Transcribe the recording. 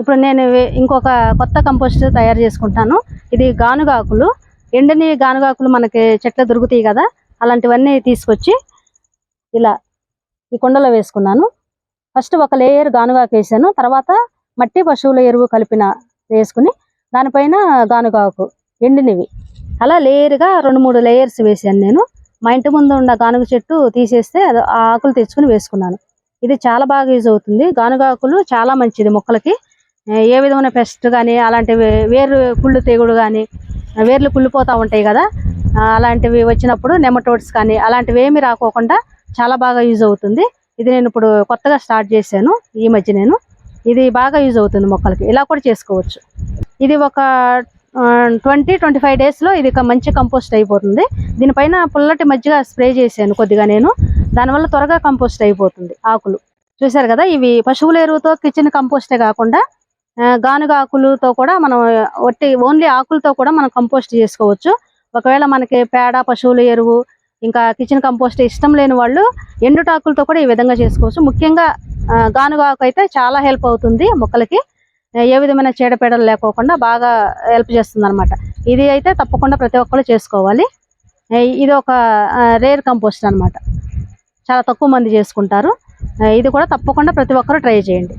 ఇప్పుడు నేను ఇంకొక కొత్త కంపోస్ట్ తయారు చేసుకుంటాను. ఇది గానుగాకులు. ఎండని గానుగాకులు మనకి చెట్లు దొరుకుతాయి కదా అలాంటివన్నీ తీసుకొచ్చి ఇలా ఈ కుండలో వేసుకున్నాను. ఫస్ట్ ఒక లేయర్ గానుగాకు వేసాను. తర్వాత మట్టి పశువుల ఎరువు కలిపిన వేసుకుని దానిపైన గానుగాకు ఎండినవి. అలా లేయర్గా రెండు మూడు లేయర్స్ వేసాను నేను. మా ఇంటి ముందు ఉన్న గానుగ చెట్టు తీసేస్తే అది ఆ ఆకులు తెచ్చుకుని వేసుకున్నాను. ఇది చాలా బాగా యూజ్ అవుతుంది. గానుగాకులు చాలా మంచిది మొక్కలకి. ఏ విధమైన పెస్ట్ కానీ అలాంటివి వేరు కుళ్ళు తెగుడు కానీ వేర్లు కుళ్ళిపోతూ ఉంటాయి కదా అలాంటివి వచ్చినప్పుడు నెమటోడ్స్ కానీ అలాంటివి ఏమి రాకోకుండా చాలా బాగా యూజ్ అవుతుంది. ఇది నేను ఇప్పుడు కొత్తగా స్టార్ట్ చేశాను ఈ మధ్య నేను. ఇది బాగా యూజ్ అవుతుంది మొక్కలకి. ఇలా కూడా చేసుకోవచ్చు. ఇది ఒక ట్వంటీ ట్వంటీ ఫైవ్ డేస్లో ఇది ఒక మంచి కంపోస్ట్ అయిపోతుంది. దీనిపైన పుల్లటి మజ్జిగ స్ప్రే చేశాను కొద్దిగా నేను. దానివల్ల త్వరగా కంపోస్ట్ అయిపోతుంది ఆకులు. చూశారు కదా ఇవి పశువుల ఎరువుతో కిచెన్ కంపోస్టే కాకుండా గానుగ ఆకులతో కూడా మనం ఒట్టి ఓన్లీ ఆకులతో కూడా మనం కంపోస్ట్ చేసుకోవచ్చు. ఒకవేళ మనకి పేడ పశువుల ఎరువు ఇంకా కిచెన్ కంపోస్ట్ ఇష్టం లేని వాళ్ళు ఎండుటాకులతో కూడా ఈ విధంగా చేసుకోవచ్చు. ముఖ్యంగా ఆ, గానుగ ఆకు అయితే చాలా హెల్ప్ అవుతుంది మొక్కలకి. ఏ విధమైన చీడపీడలు లేకోకుండా బాగా హెల్ప్ చేస్తుంది అనమాట ఇది అయితే తప్పకుండా ప్రతి ఒక్కరు చేసుకోవాలి. ఇది ఒక రేర్ కంపోస్ట్ అన్నమాట. చాలా తక్కువ మంది చేసుకుంటారు. ఇది కూడా తప్పకుండా ప్రతి ఒక్కరు ట్రై చేయండి.